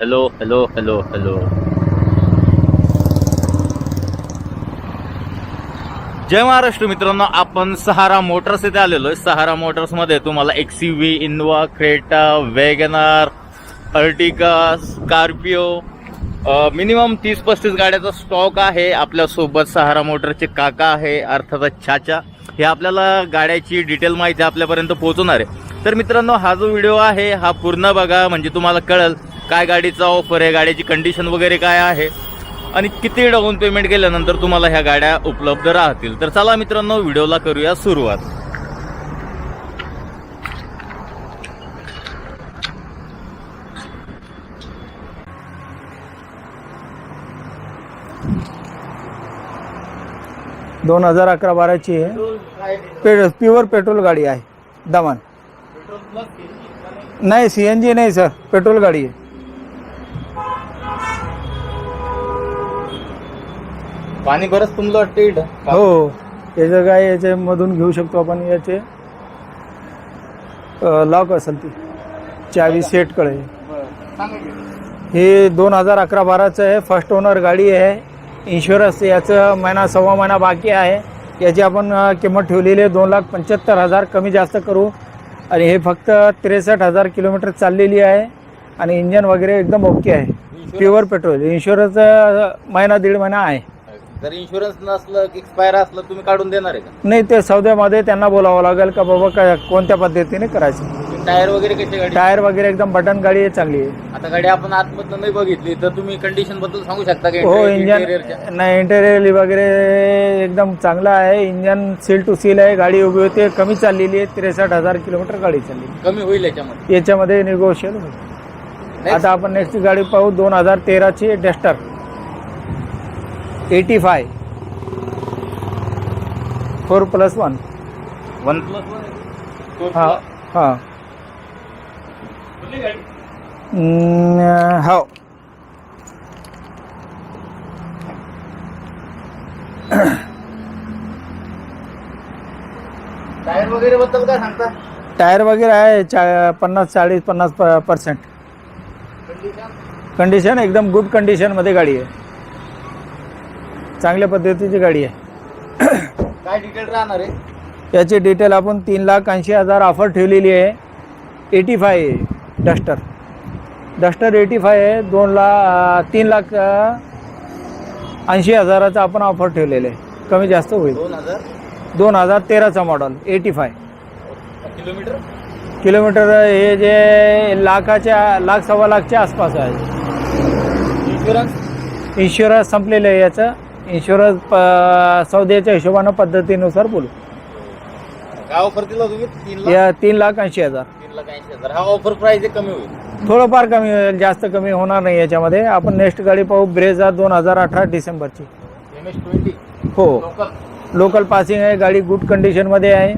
Hello hello hello hello जय महाराष्ट्र मित्रांनो आपण सहारा मोटर्स इथे आलेलो आहे. सहारा मोटर्समध्ये तुम्हाला XUV Innova Creta WagonR Ertiga Scorpio minimum तीस पस्तीस गाड्याचा स्टॉक आहे. आपल्यासोबत सहारा मोटरचे काका आहे अर्थातच छाचा हे आपल्याला गाड्याची डिटेल माहिती आपल्यापर्यंत पोहोचवणार आहे. तर मित्रांनो हा जो व्हिडिओ आहे हा पूर्ण बघा. म्हणजे तुम्हाला कळेल काय गाडीचा ऑफर आहे गाडीची कंडिशन वगैरे काय आहे? आणि किती डाऊन पेमेंट केल्यानंतर तुम्हाला ह्या गाड्या उपलब्ध राहतील? तर चला मित्रांनो व्हिडिओला करूया सुरुवात. दोन हजार अकरा बाराची आहे. पे प्युअर पेट्रोल गाडी आहे दमन. नाही सी एन जी नाही सर. पेट्रोल गाडी आहे. पाणी बरंच तुमचं वाटतं इथं? हो. याचं काय याच्यामधून घेऊ शकतो आपण याचे लॉक असेल ती. चावी सेट कळे. हे दोन हजार अकरा बाराचं आहे फर्स्ट ओनर गाडी आहे. इन्शुरन्स याचं महिना सव्वा महिना बाकी आहे. याची आपण अ, किंमत ठेवलेली आहे दोन लाख पंच्याहत्तर हजार. कमी जास्त करू. आणि हे फक्त त्रेसष्ट हजार किलोमीटर चाललेली आहे. आणि इंजन वगैरे एकदम ओके आहे. प्युअर पेट्रोल इन्शुरन्स महिना दीड महिना आहे. जर इन्शुरन्स नसलं एक्सपायर असलं तुम्ही काढून देणार आहे का? नाही ते सौद्यामध्ये त्यांना बोलावं लागेल का बाबा काय कोणत्या पद्धतीने करायचं? टायर वगैरे कशी गाडी टायर वगैरे एकदम बटन गाडी आहे चांगली आहे. आता गाडी आपण आतमधनं नाही बघितली तर तुम्ही कंडिशनबद्दल सांगू शकता का? हो इंजन? नाही इंटेरियर वगैरे एकदम चांगला आहे. इंजन सील टू सील आहे गाडी उभी होते कमी चाललेली आहे त्रेसष्ट हजार किलोमीटर गाडी चालली. कमी होईल याच्यामध्ये. याच्यामध्ये निगोशियल. आता आपण नेक्स्ट गाडी पाहू दोन हजार तेराची Duster eighty five four plus one one plus हा हा। हम्म, हो टायर वगैरे बद्दल काय सांगता? टायर वगैरे आहे चा पन्नास चाळीस पन्नास पर्सेंट कंडिशन एकदम गुड कंडिशनमध्ये गाडी आहे. चांगल्या पद्धतीची गाडी आहे. काय डिटेल राहणार आहे? याची डिटेल आपण तीन लाख ऐंशी हजार ऑफर ठेवलेली आहे. Eighty five Duster Duster eighty five आहे दोन लाख तीन लाख ऐंशी हजाराचा आपण ऑफर ठेवलेलं आहे. कमी जास्त होईल. दोन हजार? दोन हजार तेराचा model eighty five kilometre kilometre हे जे लाखाच्या लाख सव्वा लाखच्या आसपास आहे. इन्शुरन्स इन्शुरन्स संपलेलं आहे याचं. इन्शुरन्स प सौद्याच्या हिशोबानं पद्धतीनुसार बोलू. काय ऑफर दिला तुम्ही? तीन लाख? या तीन लाख ऐंशी हजार. तीन लाख ऐंशी हजार. हा ऑफर प्राइस आहे कमी होईल. थोडंफार कमी होईल जास्त कमी होणार नाही याच्यामध्ये. आपण नेक्स्ट गाडी पाहू ब्रेझा दोन हजार अठरा डिसेंबरची. एम एस ट्वेंटी हो. लोकल लोकल पासिंग आहे गाडी गुड कंडिशनमध्ये आहे.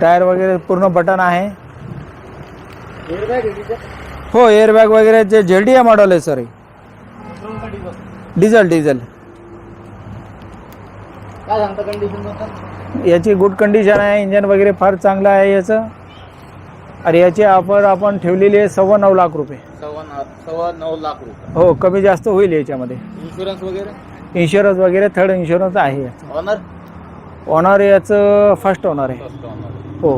टायर वगैरे पूर्ण बटन आहे. हो एअरबॅग वगैरे जे डी मॉडेल आहे सर. डिझेल डिझेल याची गुड कंडिशन आहे इंजन वगैरे फार चांगलं आहे याचं. आणि याची ऑफर आपण ठेवलेली आहे सव्वा नऊ लाख रुपये. सव्वा नऊ लाख रुपये. हो कमी जास्त होईल याच्यामध्ये. इन्शुरन्स वगैरे? इन्शुरन्स वगैरे थर्ड इन्शुरन्स आहे. याचं ऑनर ऑनर याचं फर्स्ट ऑनर आहे. हो.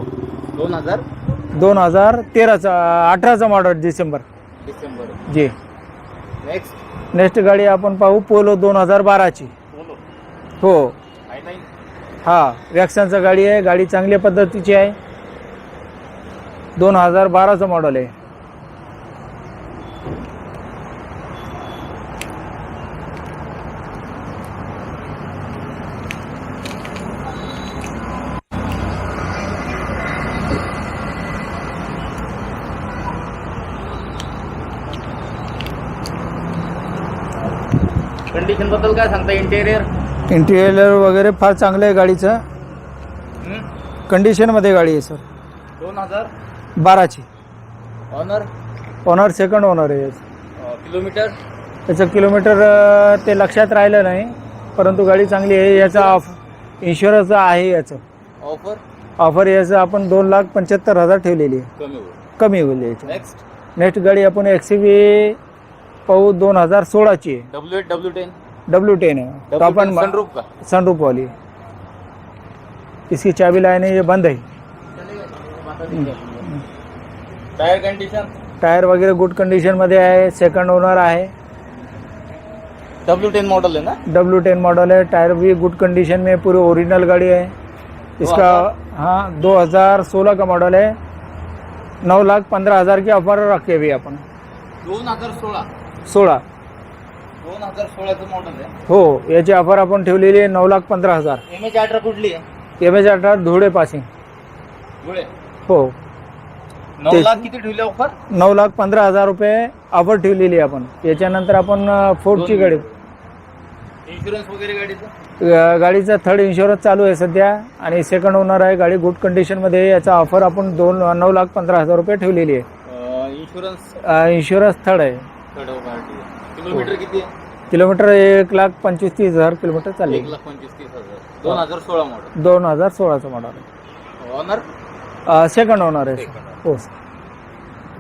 दोन हजार? दोन हजार तेराचा अठराचा मॉडल डिसेंबर. डिसेंबर. जी. नेक्स्ट नेक्स्ट गाडी आपण पाहू पोलो दोन हजार बाराची. बोलो हो. नाही हा वॅक्सनचा गाडी आहे गाडी चांगल्या पद्धतीची आहे. दोन हजार बाराचं मॉडेल आहे. कंडिशनबद्दल काय सांगता इंटेरियर इंटिरियर वगैरे फार चांगलं आहे गाडीचं. कंडिशनमध्ये गाडी आहे सर दोन हजार? बाराची. ऑनर ओनर सेकंड ओनर आहे. याचं किलोमीटर त्याचं किलोमीटर अं, ते लक्षात राहिलं नाही परंतु गाडी चांगली आहे. याचा ऑफ इन्शुरन्स आहे याचं. ऑफर ऑफर याचं आपण दोन लाख पंच्याहत्तर हजार ठेवलेली आहे. कमी होईल. कमी होईल याची. नेक्स्ट नेक्स्ट गाडी आपण एक्स पाहू दोन हजार सोळाची. आहे W eight W ten W ten है सनरूफ का? सनरूफ वाली. इसकी चाबी लाइन है ये बंद है टायर कंडिशन टायर वगैरह गुड कंडिशनमध्ये आहे सेकंड ओनर आहे. डब्ल्यू टेन मॉडल है ना? डब्ल्यू टेन मॉडल है टायर भी गुड कंडीशन में पूरी ओरिजिनल गाड़ी है इसका हाँ दो हजार सोलह का मॉडल है नौ लाख पंद्रह हजार की ऑफर रखे हुए अपन दोन हजार सोळा? सोळा. दोन हजार सोळाचं मॉडेल आहे. हो याची ऑफर आपण ठेवलेली आहे नऊ लाख पंधरा हजार. एम एच अठरा कुठली आहे? एम एच अठरा धुळे पासिंग धुळे? हो. नऊ. लाख किती ठेवले ऑफर नऊ लाख पंधरा हजार रुपये ऑफर ठेवलेली आहे आपण. याच्यानंतर आपण अ, फोर्डची गाडी. इन्शुरन्स वगैरे गाडीचं? गाडीचा थर्ड इन्शुरन्स चालू आहे सध्या आणि सेकंड ओनर आहे गाडी गुड कंडिशनमध्ये आहे. याचा ऑफर आपण दोन नऊ लाख पंधरा हजार रुपये ठेवलेली आहे. इन्शुरन्स अ, इन्शुरन्स थर्ड आहे. किलोमीटर किती आहे? किलोमीटर एक लाख पंचवीस तीस हजार किलोमीटर चालले. एक लाख पंचवीस तीस हजार. दोन हजार सोळा मॉडेल दोन हजार सोळाचं मॉडल आहे. ऑनर सेकंड ओनर आहे. हो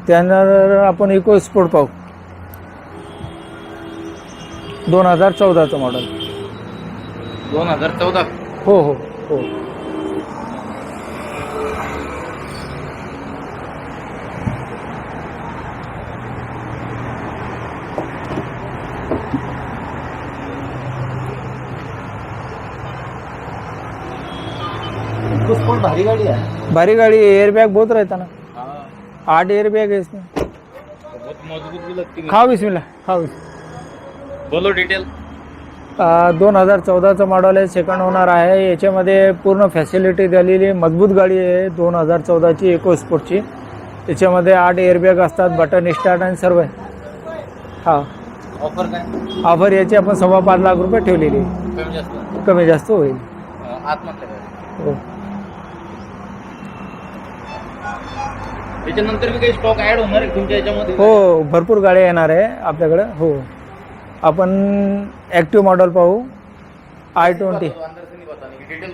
त्यानंतर आपण इको स्पोर्ट पाहू. दोन हजार चौदाचं मॉडल दोन हजार चौदा. हो हो हो. स्पोर्ट भारी गाडी आहे. भारी गाड़ी एयर बैग बहुत रहता ना. हाँ. आठ एयर बैग है इसमें. बहुत मजबूत भी लगती है. खाओ बिस्मिल्ला खाओ बोलो डिटेल दोन हजार चौदाचं मॉडल आहे. सेकंड ओनर आहे. याच्यामध्ये पूर्ण फॅसिलिटी दिलेली आहे. मजबूत गाडी आहे. दोन हजार चौदाची इको स्पोर्टची याच्यामध्ये आठ एअरबॅग असतात. बटन स्टार्ट आणि सर्व आहे. हा. ऑफर काय? ऑफर याची आपण सव्वा पाच लाख रुपये ठेवलेली आहे. कमी जास्त. कमी जास्त होईल. गाडी हो. त्याच्यानंतर बी काही स्टॉक ऍड होणार आहे तुमच्या याच्यामध्ये? हो भरपूर गाड्या येणार आहे आपल्याकडं. हो. आपण ॲक्टिव्ह मॉडेल पाहू. आय ट्वेंटी नहीं डिटेल.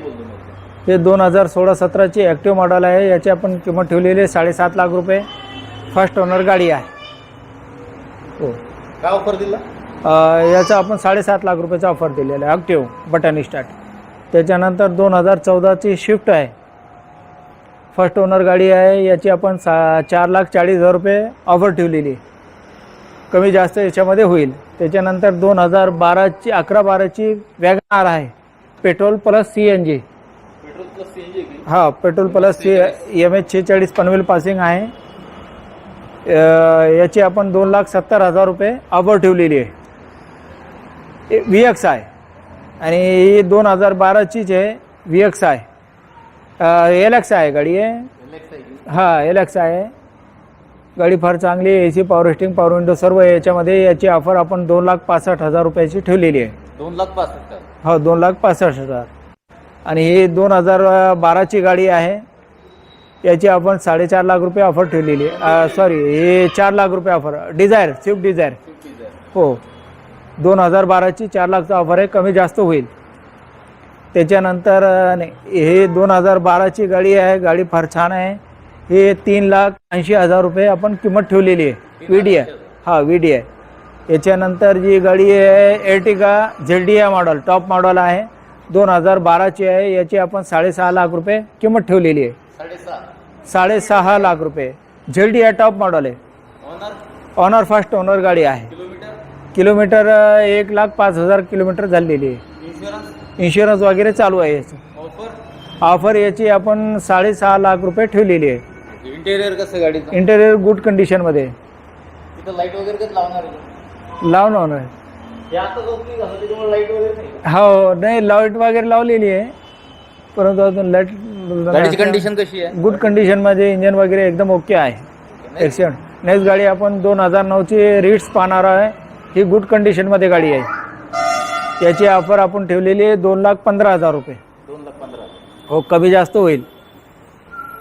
हे दोन हजार सोळा सतराची ॲक्टिव्ह मॉडेल आहे. याची आपण किंमत ठेवलेली आहे साडेसात लाख रुपये. फर्स्ट ओनर गाडी आहे. हो. काय ऑफर दिला? अ, याचं आपण साडेसात लाख रुपयाचा ऑफर दिलेला आहे. ॲक्टिव्ह बटन स्टार्ट त्याच्यानंतर दोन हजार चौदाची शिफ्ट आहे. फर्स्ट ओनर गाडी आहे याची आपण सा चार लाख चाळीस हजार रुपये ऑफर ठेवलेली आहे. कमी जास्त याच्यामध्ये होईल. त्याच्यानंतर दोन हजार बाराची अकरा बाराची वॅगनार आहे. Petrol plus C N G हा petrol plus C M H छेचाळीस Panvel passing आहे. याची आपण दोन लाख सत्तर हजार रुपये ऑफर ठेवलेली आहे. व्ही एक्स आहे आणि ही दोन हजार बाराचीच आहे व्ही एक्स आहे एल एक्स आहे गाडी आहे एलेक्स हा एल एक्स आहे. गाडी फार चांगली आहे A C power steering power window सर्व याच्यामध्ये याची ऑफर आपण दोन लाख पासष्ट हजार रुपयाची ठेवलेली आहे. दोन लाख पासष्ट. हो दोन लाख पासष्ट हजार. आणि ही दोन हजार बाराची गाडी आहे. याची आपण साडेचार लाख रुपये ऑफर ठेवलेली आहे. सॉरी हे चार लाख रुपये ऑफर डिझायर स्विफ्ट डिझायर. हो. दोन हजार बाराची चार लाखचा ऑफर आहे कमी जास्त होईल. त्याच्यानंतर हे दोन हजार बाराची गाडी आहे गाडी फार छान आहे. हे तीन लाख ऐंशी हजार रुपये आपण किंमत ठेवलेली आहे. व्ही डी आहे. हा व्ही डी आहे. याच्यानंतर जी गाडी आहे एर्टिगा झेड डी आहे मॉडल टॉप मॉडल आहे. दोन हजार बाराची आहे याची आपण साडेसहा लाख रुपये किंमत ठेवलेली आहे. साडेसहा साडेसहा लाख रुपये. झेड डी आहे. टॉप मॉडल आहे ऑनर फास्ट ओनर गाडी आहे किलोमीटर एक लाख पाच हजार किलोमीटर झालेली आहे. इन्शुरन्स वगैरे चालू आहे याचं. ऑफर ऑफर याची आपण साडेसहा लाख रुपये ठेवलेली आहे. इंटेरियर कसं गाडीचं इंटेरियर गुड कंडिशनमध्ये आहे. तिथं लाइट वगैरे कसं लावणार आहे? लावून होणार हे आता ओपनिंग झालं त्याच्यामुळे लाइट वगैरे नाही हो नाही लाइट वगैरे लावलेली आहे. परंतु अजून गाडीची लाइट कंडिशन कशी आहे? गुड कंडिशनमध्ये इंजन वगैरे एकदम ओके आहे. एक्सिडेंट नेक्स्ट गाडी आपण दोन हजार नऊची रिट्स पाहणार आहे. ही गुड कंडिशनमध्ये गाडी आहे. याची ऑफर आपण ठेवलेली आहे दोन लाख पंधरा हजार रुपये. दोन लाख पंधरा. हो कमी जास्त होईल.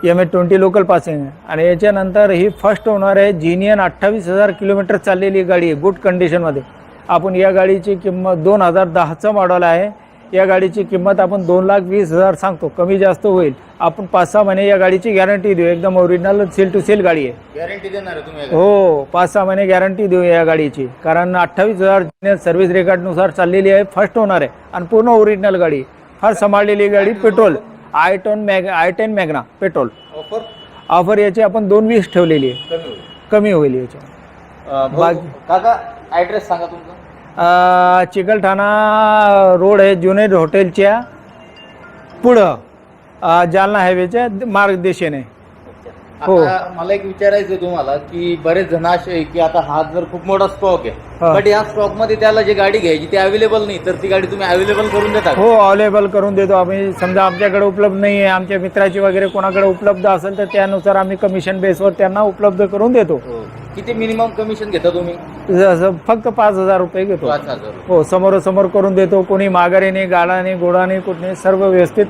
M H twenty local passing आहे. आणि याच्यानंतर ही फर्स्ट ओनर आहे जिनियन अठ्ठावीस हजार किलोमीटर चाललेली गाडी आहे गुड कंडिशनमध्ये आपण या गाडीची किंमत दोन हजार दहाचं मॉडेल आहे. या गाडीची किंमत आपण दोन लाख वीस हजार सांगतो. कमी जास्त होईल. आपण पाच सहा महिने या गाडीची गॅरंटी देऊ. एकदम ओरिजिनल सेल टू सेल गाडी आहे. गॅरंटी देणार तुम्ही हो पाच सहा महिने गॅरंटी देऊ या गाडीची. कारण अठ्ठावीस हजार सर्व्हिस रेकॉर्डनुसार चाललेली आहे फर्स्ट होणार आहे. आणि पूर्ण ओरिजिनल गाडी. फार सांभाळलेली गाडी petrol I ten mag I ten Magna petrol offer offer याची आपण दोन वीस ठेवलेली आहे. कमी होईल. याची. काका ऍड्रेस सांगा तुमचा. चिकलठाणा रोड आहे जुनेद हॉटेलच्या पुढं जालना हायवेच्या मार्गदर्शने. आता मला एक विचारायचं तुम्हाला की बरेच जण असे आहे की आता हा जर खूप मोठा स्टॉक आहे हा. बट या स्टॉकमध्ये त्याला जी गाडी घ्यायची ती अवेलेबल नाही तर ती गाडी तुम्ही अवेलेबल करून देता का? हो अवेलेबल करून देतो आम्ही समजा आमच्याकडे उपलब्ध नाही आहे आमच्या मित्राची वगैरे कोणाकडे उपलब्ध असेल तर त्यानुसार आम्ही कमिशन बेसवर त्यांना उपलब्ध करून देतो हो. किती मिनिमम कमिशन घेता तुम्ही जसं फक्त पाच हजार रुपये घेतो पाच हजार रुपये. हो समोरासमोर करून देतो कोणी माघारीने गाडाने घोडाने कुठने सर्व व्यवस्थित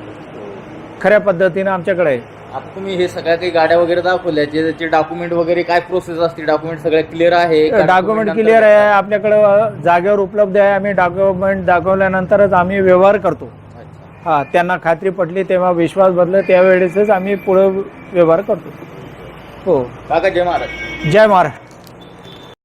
खऱ्या पद्धतीनं आमच्याकडे आहे. आता तुम्ही हे सगळ्या काही गाड्या वगैरे दाखवल्या जे त्याचे डॉक्युमेंट वगैरे काय प्रोसेस असते डॉक्युमेंट सगळे क्लिअर आहे? का डॉक्युमेंट क्लिअर आहे आपल्याकडं जागेवर उपलब्ध आहे आम्ही डॉक्युमेंट दाखवल्यानंतरच आम्ही व्यवहार करतो. हा त्यांना खात्री पटली तेव्हा विश्वास बदल त्यावेळेसच आम्ही पुढे व्यवहार करतो. हो. काका जय महाराज. जय महाराष्ट्र